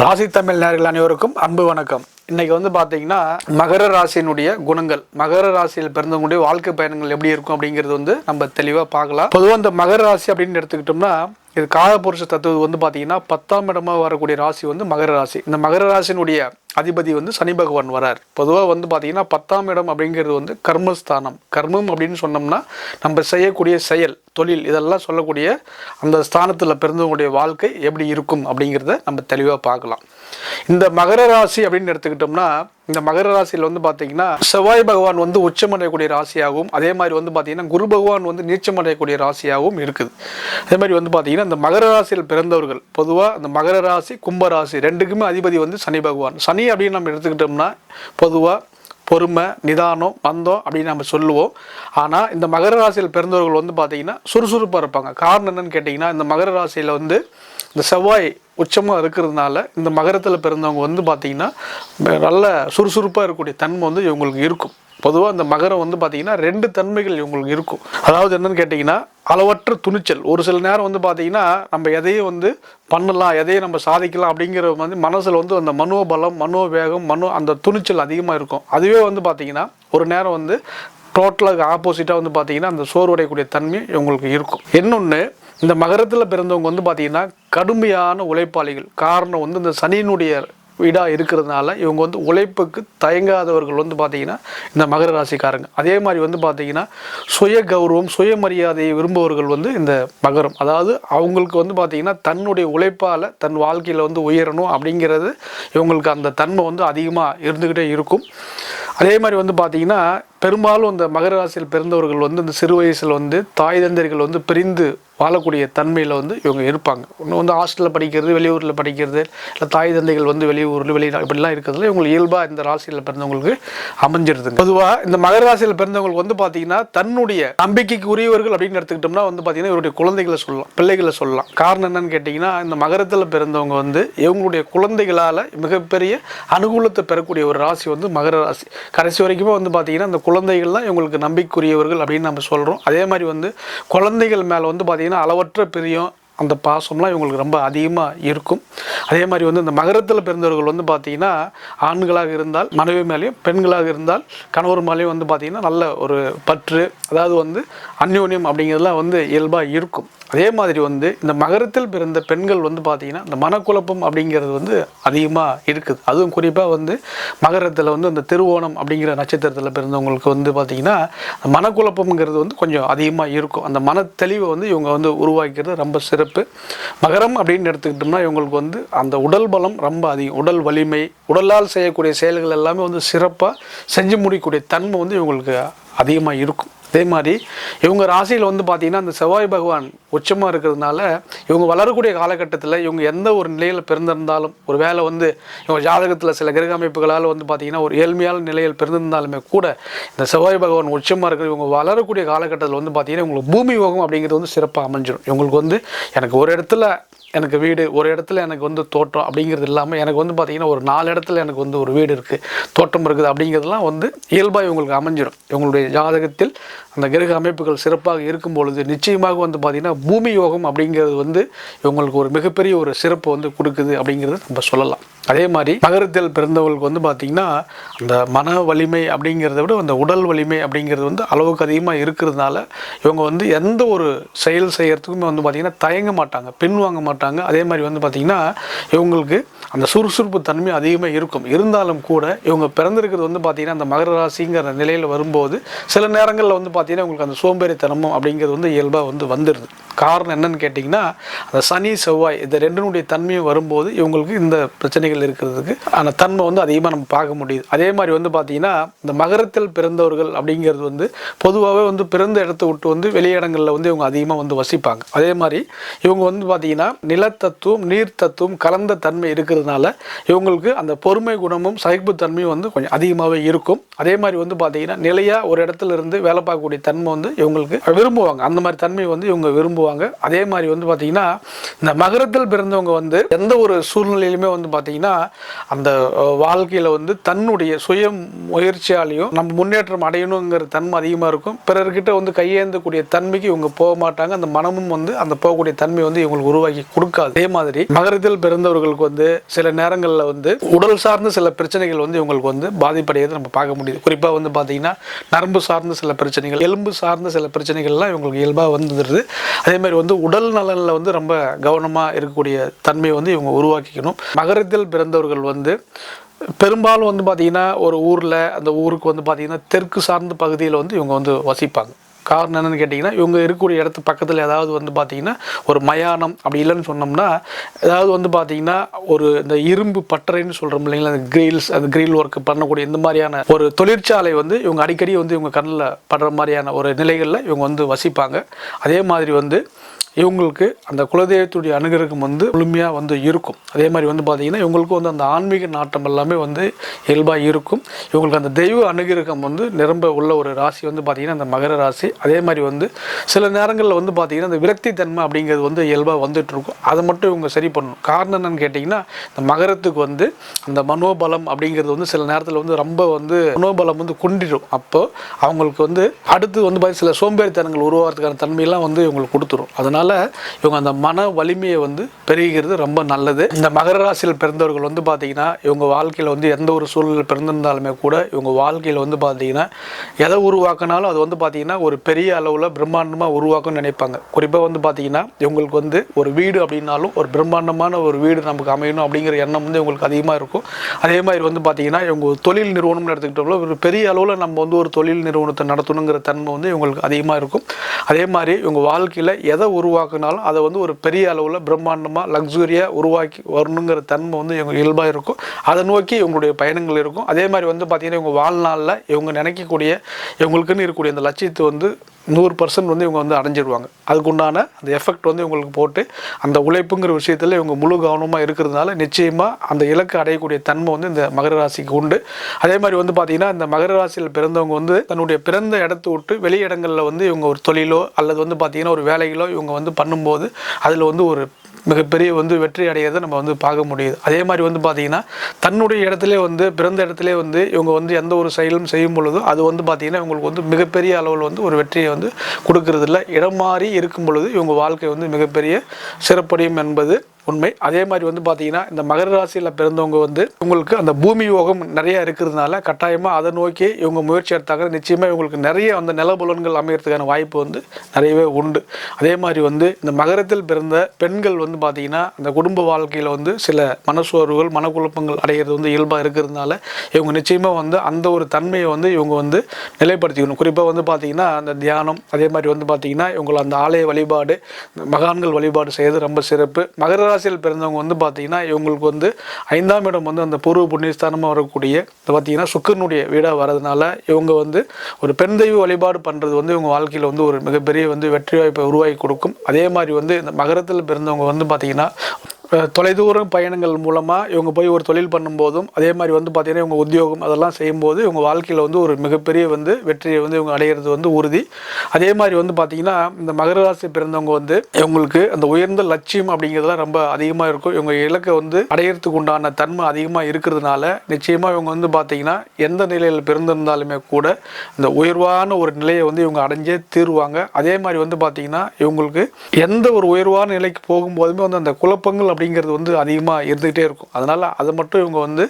ராசி தமிழ் நேர்கள் அனைவருக்கும் அன்பு வணக்கம். இன்னைக்கு வந்து பார்த்தீங்கன்னா மகர ராசியினுடைய குணங்கள் மகர ராசியில் பிறந்தவங்களுடைய வாழ்க்கை பயணங்கள் எப்படி இருக்கும் அப்படிங்கிறது வந்து நம்ம தெளிவாக பார்க்கலாம். பொதுவாக இந்த மகர ராசி அப்படின்னு எடுத்துக்கிட்டோம்னா இது காலபுருஷ தத்துவம் வந்து பார்த்தீங்கன்னா பத்தாம் இடமாக வரக்கூடிய ராசி வந்து மகர ராசி. இந்த மகர ராசினுடைய அதிபதி வந்து சனி பகவான் வரார். பொதுவாக வந்து பார்த்தீங்கன்னா பத்தாம் இடம் அப்படிங்கிறது வந்து கர்மஸ்தானம். கர்மம் அப்படின்னு சொன்னோம்னா நம்ம செய்யக்கூடிய செயல் தொழில் இதெல்லாம் சொல்லக்கூடிய அந்த ஸ்தானத்தில் பிறந்தவங்களுடைய வாழ்க்கை எப்படி இருக்கும் அப்படிங்கிறத நம்ம தெளிவாக பார்க்கலாம். இந்த மகர ராசி அப்படின்னு எடுத்துக்கிட்டோம்னா இந்த மகர ராசியில் வந்து பார்த்தீங்கன்னா செவ்வாய் பகவான் வந்து உச்சமடையக்கூடிய ராசியாகவும் அதே மாதிரி வந்து பார்த்தீங்கன்னா குரு பகவான் வந்து நீச்சமடையக்கூடிய ராசியாகவும் இருக்குது. அதே மாதிரி வந்து பார்த்தீங்கன்னா இந்த மகர ராசியில் பிறந்தவர்கள் பொதுவாக இந்த மகர ராசி கும்ப ராசி ரெண்டுக்குமே அதிபதி வந்து சனி பகவான். சனி அப்படின்னு நம்ம எடுத்துக்கிட்டோம்னா பொதுவாக பொறுமை நிதானம் மந்தம் அப்படின்னு நம்ம சொல்லுவோம். ஆனால் இந்த மகர ராசியில் பிறந்தவர்கள் வந்து பார்த்தீங்கன்னா சுறுசுறுப்பாக இருப்பாங்க. காரணம் என்னன்னு கேட்டிங்கன்னா இந்த மகர ராசியில் வந்து இந்த செவ்வாய் உச்சமாக இருக்கிறதுனால இந்த மகரத்தில் பிறந்தவங்க வந்து பார்த்திங்கன்னா நல்ல சுறுசுறுப்பாக இருக்கக்கூடிய தன்மை வந்து இவங்களுக்கு இருக்கும். பொதுவாக இந்த மகரம் வந்து பார்த்திங்கன்னா ரெண்டு தன்மைகள் இவங்களுக்கு இருக்கும். அதாவது என்னன்னு கேட்டிங்கன்னா அளவற்ற துணிச்சல். ஒரு சில நேரம் வந்து பார்த்தீங்கன்னா நம்ம எதையும் வந்து பண்ணலாம் எதையும் நம்ம சாதிக்கலாம் அப்படிங்கிற வந்து மனசில் வந்து அந்த மனோபலம் மனோவேகம் மனோ அந்த துணிச்சல் அதிகமாக இருக்கும். அதுவே வந்து பார்த்திங்கன்னா ஒரு நேரம் வந்து டோட்டலாக ஆப்போசிட்டாக வந்து பார்த்திங்கன்னா அந்த சோர்வடையக்கூடிய தன்மை இவங்களுக்கு இருக்கும். இன்னொன்று இந்த மகரத்தில் பிறந்தவங்க வந்து பார்த்திங்கன்னா கடுமையான உழைப்பாளிகள். காரணம் வந்து இந்த சனியினுடைய வீடாக இருக்கிறதுனால இவங்க வந்து உழைப்புக்கு தயங்காதவர்கள் வந்து பார்த்திங்கன்னா இந்த மகர ராசிக்காரங்க. அதே மாதிரி வந்து பார்த்திங்கன்னா சுய கௌரவம் சுயமரியாதையை விரும்புபவர்கள் வந்து இந்த மகரம். அதாவது அவங்களுக்கு வந்து பார்த்திங்கன்னா தன்னுடைய உழைப்பால் தன் வாழ்க்கையில் வந்து உயரணும் அப்படிங்கிறது இவங்களுக்கு அந்த தன்மை வந்து அதிகமாக இருந்துக்கிட்டே இருக்கும். அதே மாதிரி வந்து பார்த்திங்கன்னா பெரும்பாலும் இந்த மகர ராசியில் பிறந்தவர்கள் வந்து இந்த சிறு வயசில் வந்து தாய் தந்தைகள் வந்து பிரிந்து வாழக்கூடிய தன்மையில் வந்து இவங்க இருப்பாங்க. ஒன்று வந்து ஹாஸ்டலில் படிக்கிறது வெளியூரில் படிக்கிறது இல்லை தாய் தந்தைகள் வந்து வெளியூரில் வெளி இப்படிலாம் இருக்கிறதுல இவங்களுக்கு இயல்பாக இந்த ராசியில் பிறந்தவங்களுக்கு அமைஞ்சிருதுங்க. பொதுவாக இந்த மகர ராசியில் பிறந்தவங்களுக்கு வந்து பார்த்தீங்கன்னா தன்னுடைய நம்பிக்கைக்கு உரியவர்கள் அப்படின்னு எடுத்துக்கிட்டோம்னா வந்து பார்த்தீங்கன்னா இவருடைய குழந்தைகளை சொல்லலாம் பிள்ளைகளை சொல்லலாம். காரணம் என்னன்னு கேட்டிங்கன்னா இந்த மகரத்தில் பிறந்தவங்க வந்து இவங்களுடைய குழந்தைகளால் மிகப்பெரிய அனுகூலத்தை பெறக்கூடிய ஒரு ராசி வந்து மகர ராசி. கடைசி வரைக்குமே வந்து பார்த்தீங்கன்னா இந்த குழந்தைகள் தான் இவங்களுக்கு நம்பிக்கைக்குரியவர்கள் அப்படின்னு நம்ம சொல்கிறோம் அதே மாதிரி வந்து குழந்தைகள் மேலே வந்து பார்த்திங்கன்னா அளவற்ற பிரியம் அந்த பாசம்லாம் இவங்களுக்கு ரொம்ப அதிகமாக இருக்கும். அதே மாதிரி வந்து இந்த மகரத்தில் பிறந்தவர்கள் வந்து பார்த்திங்கன்னா ஆண்களாக இருந்தால் மனைவி மேலேயும் பெண்களாக இருந்தால் கணவர் மேலேயும் வந்து பார்த்திங்கன்னா நல்ல ஒரு பற்று அதாவது வந்து அந்யோன்யம் அப்படிங்கிறதுலாம் வந்து இயல்பாக இருக்கும். அதே மாதிரி வந்து இந்த மகரத்தில் பிறந்த பெண்கள் வந்து பார்த்திங்கன்னா இந்த மனக்குழப்பம் அப்படிங்கிறது வந்து அதிகமாக இருக்குது. அதுவும் குறிப்பாக வந்து மகரத்தில் வந்து இந்த திருவோணம் அப்படிங்கிற நட்சத்திரத்தில் பிறந்தவங்களுக்கு வந்து பார்த்திங்கன்னா மனக்குழப்பம்ங்கிறது வந்து கொஞ்சம் அதிகமாக இருக்கும். அந்த மன தெளிவை வந்து இவங்க வந்து உருவாக்கிறது ரொம்ப சிறப்பு. மகரம் அப்படின்னு எடுத்துக்கிட்டோம்னா இவங்களுக்கு வந்து அந்த உடல் பலம் ரொம்ப அதிகம். உடல் வலிமை உடலால் செய்யக்கூடிய செயல்கள் எல்லாமே வந்து சிறப்பாக செஞ்சு முடிக்கக்கூடிய தன்மை வந்து இவங்களுக்கு அதிகமாக இருக்கும். அதே மாதிரி இவங்க ராசியில் வந்து பார்த்திங்கன்னா அந்த செவ்வாய் பகவான் உச்சமாக இருக்கிறதுனால இவங்க வளரக்கூடிய காலகட்டத்தில் இவங்க எந்த ஒரு நிலையில் பிறந்திருந்தாலும் ஒரு வேலை வந்து இவங்க ஜாதகத்தில் சில கிரக அமைப்புகளால் வந்து பார்த்திங்கன்னா ஒரு ஏழ்மையான நிலையில் பிறந்திருந்தாலுமே கூட இந்த செவ்வாய் பகவான் உச்சமாக இருக்கிற இவங்க வளரக்கூடிய காலகட்டத்தில் வந்து பார்த்திங்கன்னா இவங்களுக்கு பூமி யோகம் அப்படிங்கிறது வந்து சிறப்பாக அமைஞ்சிடும் இவங்களுக்கு வந்து எனக்கு ஒரு இடத்துல எனக்கு வீடு ஒரு இடத்துல எனக்கு வந்து தோட்டம் அப்படிங்கிறது இல்லாமல் எனக்கு வந்து பார்த்திங்கன்னா ஒரு நாலு இடத்துல எனக்கு வந்து ஒரு வீடு இருக்குது தோட்டம் இருக்குது அப்படிங்கிறதுலாம் வந்து இயல்பாக இவங்களுக்கு அமைஞ்சிடும் இவங்களுடைய ஜாதகத்தில் அந்த கிரக அமைப்புகள் சிறப்பாக இருக்கும் பொழுது நிச்சயமாக வந்து பார்த்திங்கன்னா பூமி யோகம் அப்படிங்கிறது வந்து இவங்களுக்கு ஒரு மிகப்பெரிய ஒரு சிறப்பு வந்து கொடுக்குது அப்படிங்கிறது நம்ம சொல்லலாம். அதே மாதிரி நகரத்தில் பிறந்தவங்களுக்கு வந்து பார்த்திங்கன்னா அந்த மன வலிமை அப்படிங்கிறத விட அந்த உடல் வலிமை அப்படிங்கிறது வந்து அளவுக்கு அதிகமாக இருக்கிறதுனால இவங்க வந்து எந்த ஒரு செயல் செய்கிறதுக்குமே வந்து பார்த்திங்கன்னா தயங்க மாட்டாங்க. பின்வாங்க மாட்டாங்க. அதே மாதிரி வந்து பார்த்திங்கன்னா இவங்களுக்கு அந்த சுறுசுறுப்பு தன்மை அதிகமாக இருக்கும். இருந்தாலும் கூட இவங்க பிறந்திருக்கிறது வந்து பார்த்திங்கன்னா அந்த மகர ராசிங்கிற நிலையில் வரும்போது சில நேரங்களில் வந்து பார்த்திங்கன்னா உங்களுக்கு அந்த சோம்பேறித்தனமும் அப்படிங்கிறது வந்து இயல்பாக வந்து வந்துடுது காரணம் என்னன்னு கேட்டிங்கன்னா அந்த சனி செவ்வாய் இந்த ரெண்டினுடைய தன்மையும் வரும்போது இவங்களுக்கு இந்த பிரச்சனைகள் இருக்கிறதுக்கு அந்த தன்மை வந்து அதிகமாக நம்ம பார்க்க முடியுது. அதே மாதிரி வந்து பார்த்திங்கன்னா இந்த மகரத்தில் பிறந்தவர்கள் அப்படிங்கிறது வந்து பொதுவாகவே வந்து பிறந்த இடத்த விட்டு வந்து வெளியிடங்களில் வந்து இவங்க அதிகமாக வந்து வசிப்பாங்க. அதே மாதிரி இவங்க வந்து பார்த்திங்கன்னா நிலத்தத்துவம் நீர் தத்துவம் கலந்த தன்மை இருக்கிறதுனால இவங்களுக்கு அந்த பொறுமை குணமும் சகிப்புத்தன்மையும் வந்து கொஞ்சம் அதிகமாகவே இருக்கும். அதே மாதிரி வந்து பார்த்திங்கன்னா நிலையாக ஒரு இடத்துல இருந்து வேலை பார்க்கக்கூடிய தன்மை வந்து இவங்களுக்கு விரும்புவாங்க. அந்த மாதிரி தன்மை வந்து இவங்க விரும்புவாங்க. அதே மாதிரி வந்து பார்த்திங்கன்னா இந்த மகரத்தில் பிறந்தவங்க வந்து எந்த ஒரு சூழ்நிலையிலுமே வந்து பார்த்திங்கன்னா அந்த வாழ்க்கையில் வந்து தன்னுடைய சுய முயற்சியாலையும் நம்ம முன்னேற்றம் அடையணுங்கிற தன்மை அதிகமாக இருக்கும். பிறர்கிட்ட வந்து கையேந்தக்கூடிய தன்மைக்கு இவங்க போக மாட்டாங்க. அந்த மனமும் வந்து அந்த போகக்கூடிய தன்மை வந்து இவங்களுக்கு உருவாக்கி கொடுக்காது. அதே மாதிரி மகரத்தில் பிறந்தவர்களுக்கு வந்து சில நேரங்களில் வந்து உடல் சார்ந்த சில பிரச்சனைகள் வந்து இவங்களுக்கு வந்து பாதிப்படையதை நம்ம பார்க்க முடியுது. குறிப்பாக வந்து பார்த்தீங்கன்னா நரம்பு சார்ந்த சில பிரச்சனைகள் எலும்பு சார்ந்த சில பிரச்சனைகள்லாம் இவங்களுக்கு இயல்பாக வந்துடுது அதே மாதிரி வந்து உடல் நலனில் வந்து ரொம்ப கவனமாக இருக்கக்கூடிய தன்மையை வந்து இவங்க உருவாக்கிக்கணும். மகரத்தில் பிறந்தவர்கள் வந்து பெரும்பாலும் வந்து பார்த்திங்கன்னா ஒரு ஊரில் அந்த ஊருக்கு வந்து பார்த்திங்கன்னா தெற்கு சார்ந்த பகுதியில் வந்து இவங்க வந்து வசிப்பாங்க. காரணம் என்னென்னு கேட்டிங்கன்னா இவங்க இருக்கக்கூடிய இடத்து பக்கத்தில் ஏதாவது வந்து பார்த்திங்கன்னா ஒரு மயானம் அப்படி இல்லைன்னு சொன்னோம்னா ஏதாவது வந்து பார்த்திங்கன்னா ஒரு இந்த இரும்பு பட்டறைன்னு சொல்கிறோம் இல்லைங்களா அந்த கிரில்ஸ் அந்த கிரில் ஒர்க் பண்ணக்கூடிய இந்த மாதிரியான ஒரு தொழிற்சாலை வந்து இவங்க அடிக்கடி வந்து இவங்க கண்ணில் படுற மாதிரியான ஒரு நிலைகளில் இவங்க வந்து வசிப்பாங்க. அதே மாதிரி வந்து இவங்களுக்கு அந்த குலதெய்வத்துடைய அனுகிரகம் வந்து முழுமையாக வந்து இருக்கும். அதே மாதிரி வந்து பார்த்திங்கன்னா இவங்களுக்கும் வந்து அந்த ஆன்மீக நாட்டம் எல்லாமே வந்து இயல்பாக இருக்கும். இவங்களுக்கு அந்த தெய்வ அனுகிரகம் வந்து நிரம்ப உள்ள ஒரு ராசி வந்து பார்த்திங்கன்னா அந்த மகர ராசி. அதே மாதிரி வந்து சில நேரங்களில் வந்து பார்த்திங்கன்னா அந்த விரக்தி தன்மை அப்படிங்கிறது வந்து இயல்பாக வந்துட்டு இருக்கும். அதை மட்டும் இவங்க சரி பண்ணணும். காரணம் என்னன்னு கேட்டிங்கன்னா இந்த மகரத்துக்கு வந்து அந்த மனோபலம் அப்படிங்கிறது வந்து சில நேரத்தில் வந்து ரொம்ப வந்து மனோபலம் வந்து குண்டிடும் அப்போது அவங்களுக்கு வந்து அடுத்து வந்து பார்த்தி சில சோம்பேறித்தனங்கள் உருவாகிறதுக்கான தன்மையெல்லாம் வந்து இவங்களுக்கு கொடுத்துரும். அதனால் இவங்க அந்த மன வலிமையை வந்து பெருகிறது ரொம்ப நல்லது. இந்த மகர ராசியில் பிறந்தவர்கள் வந்து பார்த்தீங்கன்னா இவங்க வாழ்க்கையில் வந்து எந்த ஒரு சூழலில் பிறந்திருந்தாலுமே கூட இவங்க வாழ்க்கையில் வந்து பார்த்தீங்கன்னா எதை உருவாக்கினாலும் அது வந்து பார்த்தீங்கன்னா ஒரு பெரிய அளவில் பிரம்மாண்டமாக உருவாக்கணும்னு நினைப்பாங்க. குறிப்பாக வந்து பார்த்தீங்கன்னா இவங்களுக்கு வந்து ஒரு வீடு அப்படின்னாலும் ஒரு பிரம்மாண்டமான ஒரு வீடு நமக்கு அமையணும் அப்படிங்கிற எண்ணம் வந்து இவங்களுக்கு அதிகமாக இருக்கும். அதே மாதிரி வந்து பார்த்தீங்கன்னா இவங்க தொழில் நிறுவனம்னு எடுத்துக்கிட்டோம்னா ஒரு பெரிய அளவில் நம்ம வந்து ஒரு தொழில் நிறுவனத்தை நடத்தணுங்கிற தன்மை வந்து இவங்களுக்கு அதிகமாக இருக்கும். அதே மாதிரி இவங்க வாழ்க்கையில் எதை உருவாக்குனாலும் அதை வந்து ஒரு பெரிய அளவில் பிரம்மாண்டமாக லக்ஸூரியாக உருவாக்கி வரணுங்கிற தன்மை வந்து இவங்க இயல்பாக இருக்கும். அதை நோக்கி இவங்களுடைய பயணங்கள் இருக்கும். அதே மாதிரி வந்து பார்த்திங்கன்னா இவங்க வாழ்நாளில் இவங்க நினைக்கக்கூடிய இவங்களுக்குன்னு இருக்கக்கூடிய அந்த லட்சியத்தை வந்து நூறு பர்சன்ட் வந்து இவங்க வந்து அடைஞ்சிடுவாங்க அதுக்குண்டான அந்த எஃபெக்ட் வந்து இவங்களுக்கு போட்டு அந்த உழைப்புங்கிற விஷயத்தில் இவங்க முழு கவனமாக இருக்கிறதுனால நிச்சயமாக அந்த இலக்கு அடையக்கூடிய தன்மை வந்து இந்த மகர ராசிக்கு உண்டு. அதே மாதிரி வந்து பார்த்திங்கன்னா இந்த மகர ராசியில் பிறந்தவங்க வந்து தன்னுடைய பிறந்த இடத்த விட்டு வெளி இடங்களில் வந்து இவங்க ஒரு தொழிலோ அல்லது வந்து பார்த்திங்கன்னா ஒரு வேலைகளோ இவங்க வந்து பண்ணும்போது அதில் வந்து ஒரு மிகப்பெரிய வந்து வெற்றி அடையதை நம்ம வந்து பார்க்க முடியுது. அதே மாதிரி வந்து பார்த்திங்கன்னா தன்னுடைய இடத்துல வந்து பிறந்த இடத்துல வந்து இவங்க வந்து எந்த ஒரு செயலும் செய்யும் பொழுது அது வந்து பார்த்திங்கன்னா இவங்களுக்கு வந்து மிகப்பெரிய அளவில் வந்து ஒரு வெற்றியை வந்து கொடுக்கறதில்ல. இடம் மாறி இருக்கும் பொழுது இவங்க வாழ்க்கை வந்து மிகப்பெரிய சிறப்படையும் என்பது உண்மை. அதே மாதிரி வந்து பார்த்தீங்கன்னா இந்த மகர ராசியில் பிறந்தவங்க வந்து உங்களுக்கு அந்த பூமி யோகம் நிறைய இருக்கிறதுனால கட்டாயமாக அதை நோக்கி இவங்க முயற்சி எடுத்தாங்க நிச்சயமாக இவங்களுக்கு நிறைய அந்த நிலபுலன்கள் அமையறதுக்கான வாய்ப்பு வந்து நிறையவே உண்டு. அதே மாதிரி வந்து இந்த மகரத்தில் பிறந்த பெண்கள் வந்து பார்த்தீங்கன்னா அந்த குடும்ப வாழ்க்கையில் வந்து சில மனசோர்வுகள் மனக்குழப்பங்கள் அடைகிறது வந்து இயல்பாக இருக்கிறதுனால இவங்க நிச்சயமாக வந்து அந்த ஒரு தன்மையை வந்து இவங்க வந்து நிலைப்படுத்திக்கணும். குறிப்பாக வந்து பார்த்தீங்கன்னா அந்த தியானம் அதே மாதிரி வந்து பார்த்தீங்கன்னா இவங்களை அந்த ஆலய வழிபாடு மகான்கள் வழிபாடு செய்வது ரொம்ப சிறப்பு. மகர ராசியில் பிறந்தவங்க வந்து பார்த்தீங்கன்னா இவங்களுக்கு வந்து ஐந்தாம் இடம் வந்து அந்த பூர்வ புண்ணியஸ்தானமாக வரக்கூடிய இந்த பார்த்தீங்கன்னா சுக்கரனுடைய வீடாக வரதுனால இவங்க வந்து ஒரு பெண் தெய்வ வழிபாடு பண்ணுறது வந்து இவங்க வாழ்க்கையில் வந்து ஒரு மிகப்பெரிய வந்து வெற்றி வாய்ப்பை உருவாக்கி கொடுக்கும். அதே மாதிரி வந்து இந்த மகரத்தில் பிறந்தவங்க வந்து பார்த்தீங்கன்னா தொலைதூர பயணங்கள் மூலமாக இவங்க போய் ஒரு தொழில் பண்ணும்போதும் அதே மாதிரி வந்து பார்த்திங்கன்னா இவங்க உத்தியோகம் அதெல்லாம் செய்யும்போது இவங்க வாழ்க்கையில் வந்து ஒரு மிகப்பெரிய வந்து வெற்றியை வந்து இவங்க அடையிறது வந்து உறுதி. அதே மாதிரி வந்து பார்த்திங்கன்னா இந்த மகர ராசி பிறந்தவங்க வந்து இவங்களுக்கு அந்த உயர்ந்த லட்சியம் அப்படிங்கிறதுலாம் ரொம்ப அதிகமாக இருக்கும். இவங்க இலக்கை வந்து அடையிறதுக்கு உண்டான தன்மை அதிகமாக இருக்கிறதுனால நிச்சயமாக இவங்க வந்து பார்த்திங்கன்னா எந்த நிலையில் பிறந்திருந்தாலுமே கூட இந்த உயர்வான ஒரு நிலையை வந்து இவங்க அடைஞ்சே தீருவாங்க. அதே மாதிரி வந்து பார்த்திங்கன்னா இவங்களுக்கு எந்த ஒரு உயர்வான நிலைக்கு போகும்போதுமே வந்து அந்த குழப்பங்கள் அப்படிங்கிறது வந்து அதிகமாக இருந்துக்கிட்டே இருக்கும். அதனால் அதை மட்டும் இவங்க வந்து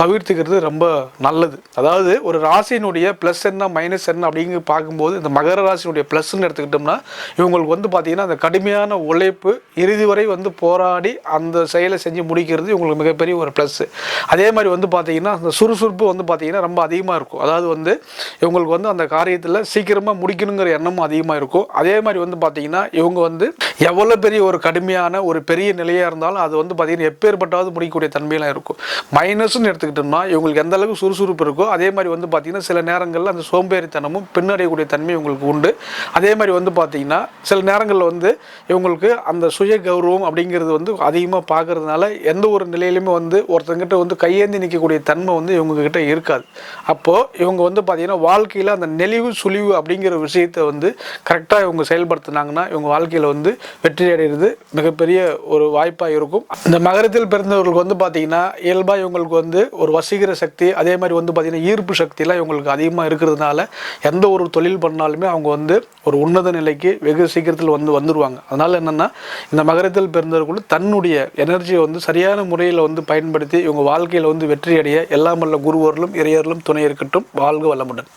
தவிர்த்துக்கிறது ரொம்ப நல்லது. அதாவது ஒரு ராசியினுடைய ப்ளஸ் என்ன மைனஸ் என்ன அப்படிங்க பார்க்கும்போது இந்த மகர ராசியினுடைய ப்ளஸ்ன்னு எடுத்துக்கிட்டோம்னா இவங்களுக்கு வந்து பார்த்திங்கன்னா அந்த கடுமையான உழைப்பு இறுதி வரை வந்து போராடி அந்த செயலை செஞ்சு முடிக்கிறது இவங்களுக்கு மிகப்பெரிய ஒரு ப்ளஸ்ஸு அதே மாதிரி வந்து பார்த்திங்கன்னா அந்த சுறுசுறுப்பு வந்து பார்த்திங்கன்னா ரொம்ப அதிகமாக இருக்கும். அதாவது வந்து இவங்களுக்கு வந்து அந்த காரியத்தில் சீக்கிரமாக முடிக்கணுங்கிற எண்ணமும் அதிகமாக இருக்கும். அதே மாதிரி வந்து பார்த்திங்கன்னா இவங்க வந்து எவ்வளோ பெரிய ஒரு கடுமையான ஒரு பெரிய நிலையாக இருந்தாலும் அது வந்து பார்த்திங்கன்னா எப்பேற்பட்டாவது முடிக்கக்கூடிய தன்மையெல்லாம் இருக்கும். மைனஸ்ன்னு எடுத்துக்கிட்டோம்னா இவங்களுக்கு எந்த அளவுக்கு சுறுசுறுப்பு இருக்கோ அதே மாதிரி வந்து பார்த்திங்கன்னா சில நேரங்களில் அந்த சோம்பேறித்தனமும் பின்னடையக்கூடிய தன்மை இவங்களுக்கு உண்டு. அதே மாதிரி வந்து பார்த்திங்கன்னா சில நேரங்களில் வந்து இவங்களுக்கு அந்த சுய கௌரவம் அப்படிங்கிறது வந்து அதிகமாக பார்க்குறதுனால எந்த ஒரு நிலையிலுமே வந்து ஒருத்தங்கிட்ட வந்து கையேந்தி நிற்கக்கூடிய தன்மை வந்து இவங்கக்கிட்ட இருக்காது. அப்போது இவங்க வந்து பார்த்திங்கன்னா வாழ்க்கையில் அந்த நெளிவு சுழிவு அப்படிங்கிற விஷயத்தை வந்து கரெக்டாக இவங்க செயல்படுத்தினாங்கன்னா இவங்க வாழ்க்கையில் வந்து வெற்றி அடைகிறது மிகப்பெரிய ஒரு வாய்ப்பாக இருக்கும். இந்த மகரத்தில் பிறந்தவர்களுக்கு வந்து பார்த்தீங்கன்னா இயல்பாக இவங்களுக்கு வந்து ஒரு வசீகர சக்தி அதே மாதிரி வந்து பார்த்தீங்கன்னா ஈர்ப்பு சக்தியெலாம் இவங்களுக்கு அதிகமாக இருக்கிறதுனால எந்த ஒரு தொழில் பண்ணாலுமே அவங்க வந்து ஒரு உன்னத நிலைக்கு வெகு சீக்கிரத்தில் வந்து வந்துடுவாங்க அதனால் என்னென்னா இந்த மகரத்தில் பிறந்தவர்களுக்கு தன்னுடைய எனர்ஜியை வந்து சரியான முறையில் வந்து பயன்படுத்தி இவங்க வாழ்க்கையில் வந்து வெற்றி அடைய எல்லாமல்ல குருவர்களும் இறையர்களும் துணை இருக்கட்டும். வாழ்க வளமுடன்.